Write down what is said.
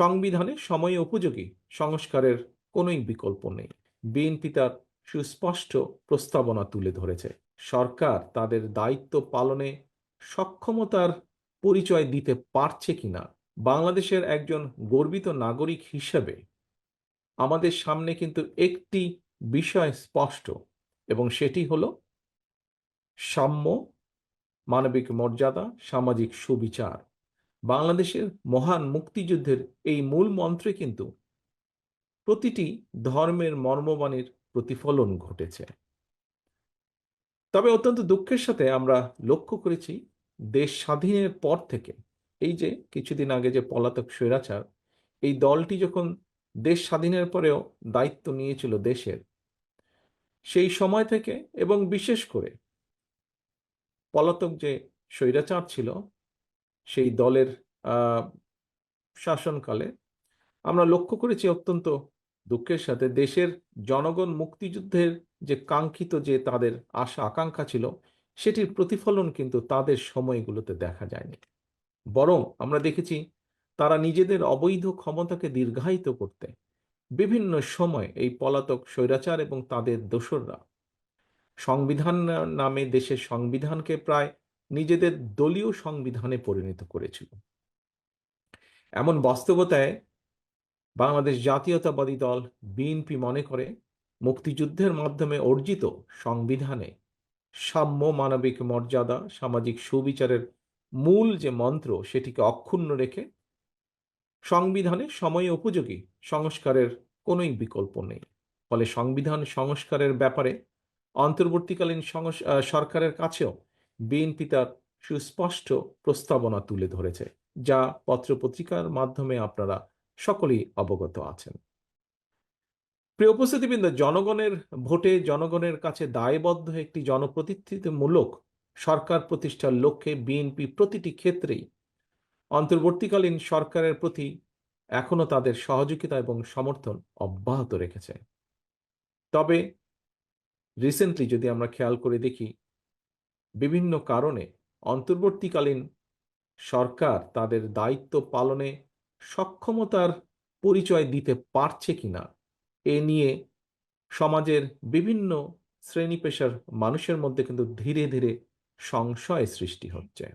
সংবিধানে সময় উপযোগী সংস্কারের কোনোই বিকল্প নেই। বিএনপি তার সুস্পষ্ট প্রস্তাবনা তুলে ধরেছে। সরকার তাদের দায়িত্ব পালনে সক্ষমতার পরিচয় দিতে পারছে কিনা বাংলাদেশের একজন গর্বিত নাগরিক হিসেবে আমাদের সামনে কিন্তু একটি বিষয় স্পষ্ট এবং সেটি হলো সাম্য, মানবিক মর্যাদা, সামাজিক সুবিচার। বাংলাদেশের মহান মুক্তিযুদ্ধের এই মূল মন্ত্রে কিন্তু প্রতিটি ধর্মের মর্মবাণীর প্রতিফলন ঘটেছে। তবে অত্যন্ত দুঃখের সাথে আমরা লক্ষ্য করেছি, দেশ স্বাধীনের পর থেকে এই যে কিছুদিন আগে যে পলাতক স্বৈরাচার, এই দলটি যখন দেশ স্বাধীনের পরেও দায়িত্ব নিয়েছিল দেশের, সেই সময় থেকে এবং বিশেষ করে পলাতক যে স্বৈরাচার ছিল সেই দলের শাসনকালে আমরা লক্ষ্য করেছি অত্যন্ত দুঃখের সাথে। দেশের জনগণ মুক্তিযুদ্ধের যে কাঙ্ক্ষিত যে তাদের আশা, আকাঙ্ক্ষা ছিল, সেটির প্রতিফলন কিন্তু তাদের সময়গুলোতে দেখা যায়নি। বরং আমরা দেখেছি তারা নিজেদের অবৈধ ক্ষমতাকে দীর্ঘায়িত করতে বিভিন্ন সময় এই পলাতক স্বৈরাচার এবং তাদের দোসররা সংবিধান নামে দেশের সংবিধানকে প্রায় নিজেদের দলীয় সংবিধানে পরিণত করেছিল। এমন বাস্তবতায় বাংলাদেশ জাতীয়তাবাদী দল বিএনপি মনে করে, মুক্তিযুদ্ধের মাধ্যমে অর্জিত সংবিধানে সাম্য মানবিক মর্যাদা, সামাজিক সুবিচারের মূল যে মন্ত্র সেটিকে অক্ষুণ্ণ রেখে সংবিধানে সময় উপযোগী সংস্কারের কোনোই বিকল্প নেই। ফলে সংবিধান সংস্কারের ব্যাপারে অন্তর্বর্তীকালীন সরকারের কাছেও বিএনপি তার সুস্পষ্ট প্রস্তাবনা তুলে ধরেছে, যা পত্রপত্রিকার মাধ্যমে আপনারা সকলেই অবগত আছেন। প্রিয় উপস্থিতিবৃন্দ, জনগণের ভোটে জনগণের কাছে দায়বদ্ধ একটি জনপ্রতিনিধিত্বমূলক সরকার প্রতিষ্ঠার লক্ষ্যে বিএনপি প্রতিটি ক্ষেত্রেই অন্তর্বর্তীকালীন সরকারের প্রতি এখনও তাদের সহযোগিতা এবং সমর্থন অব্যাহত রেখেছে। তবে রিসেন্টলি যদি আমরা খেয়াল করে দেখি বিভিন্ন কারণে অন্তর্বর্তীকালীন সরকার তাদের দায়িত্ব পালনে সক্ষমতার পরিচয় দিতে পারছে কিনা, এ নিয়ে সমাজের বিভিন্ন শ্রেণি পেশার মানুষের মধ্যে কিন্তু ধীরে ধীরে সংশয় সৃষ্টি হচ্ছে।